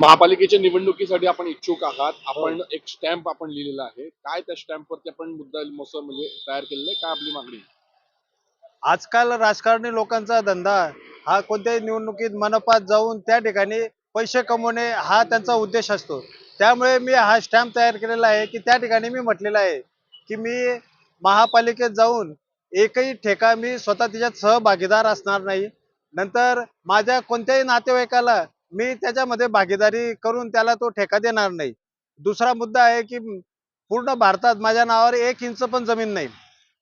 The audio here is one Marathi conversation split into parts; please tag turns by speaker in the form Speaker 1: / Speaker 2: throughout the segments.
Speaker 1: महापालिकेच्या निवडणुकीसाठी आपण इच्छुक आहात. आपण एक स्टॅम्प आपण लिहिलेला आहे. काय त्या स्टॅम्प वरती आपण मुद्दा म्हणजे तयार केलेलं आहे? काय आपली मागणी?
Speaker 2: आजकाल राजकारणी लोकांचा धंदा हा कोणत्याही निवडणुकीत मनपात जाऊन त्या ठिकाणी पैसे कमवणे हा त्यांचा उद्देश असतो. त्यामुळे मी हा स्टॅम्प तयार केलेला आहे की त्या ठिकाणी मी म्हटलेलं आहे की मी महापालिकेत जाऊन एकही ठेका मी स्वतः त्याच्यात सहभागीदार असणार नाही. नंतर माझ्या कोणत्याही नातेवाईकाला मी त्याच्यामध्ये भागीदारी करून त्याला तो ठेका देणार नाही. दुसरा मुद्दा आहे की पूर्ण भारतात माझ्या नावावर एक इंच पण जमीन नाही.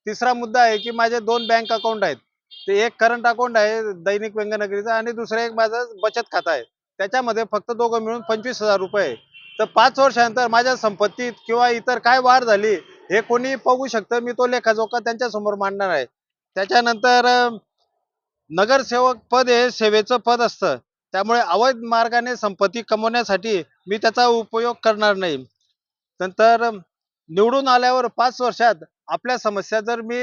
Speaker 2: तिसरा मुद्दा आहे की माझे दोन बँक अकाउंट आहेत. ते एक करंट अकाउंट आहे दैनिक व्यंगनगरीचं आणि दुसरं एक माझं बचत खातं आहे. त्याच्यामध्ये फक्त दोघं मिळून पंचवीस हजार रुपये आहे. तर पाच वर्षानंतर माझ्या संपत्तीत किंवा इतर काय वाढ झाली हे कोणी बघू शकतं. मी तो लेखाजोखा त्यांच्यासमोर मांडणार आहे. त्याच्यानंतर नगरसेवक पद हे सेवेचं पद असतं. त्यामुळे अवैध मार्गाने संपत्ती कमवण्यासाठी मी त्याचा उपयोग करणार नाही. नंतर निवडून आल्यावर पाच वर्षात आपल्या समस्या जर मी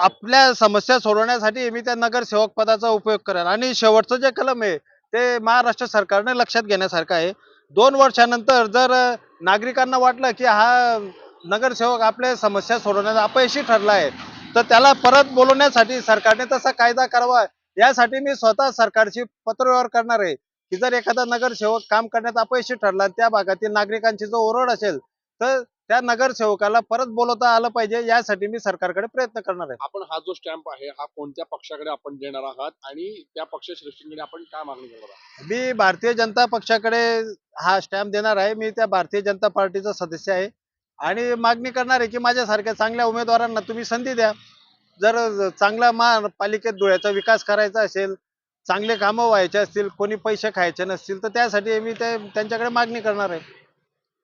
Speaker 2: आपल्या समस्या सोडवण्यासाठी मी त्या नगरसेवक पदाचा उपयोग करेन आणि शेवटचं जे कलम आहे ते महाराष्ट्र सरकारने लक्षात घेण्यासारखं आहे. दोन वर्षानंतर जर नागरिकांना वाटलं की हा नगरसेवक आपल्या समस्या सोडवण्यात अपयशी ठरला आहे तर त्याला परत बोलवण्यासाठी सरकारने तसा कायदा करावा यासाठी मी स्वतः सरकारशी पत्रव्यवहार करणार आहे की जर एखादा नगरसेवक काम करण्यात अपयशी ठरला त्या भागातील नागरिकांची जो ओरड असेल तर त्या नगरसेवकाला परत बोलवता आलं पाहिजे यासाठी मी सरकारकडे प्रयत्न करणार आहे.
Speaker 1: आपण हा जो स्टॅम्प आहे हा कोणत्या पक्षाकडे आपण देणार आहात आणि त्या पक्षश्रेष्ठींकडे आपण काय मागणी करणार आहात?
Speaker 2: मी भारतीय जनता पक्षाकडे हा स्टॅम्प देणार आहे. मी त्या भारतीय जनता पार्टीचा सदस्य आहे. आणि मागणी करणार आहे की माझ्यासारख्या चांगल्या उमेदवारांना तुम्ही संधी द्या. जर चांगला महापालिकेत धुळ्याचा विकास करायचा असेल चांगले कामं व्हायचे असतील कोणी पैसे खायचे नसतील तर त्यासाठी मी ते त्यांच्याकडे मागणी करणार आहे.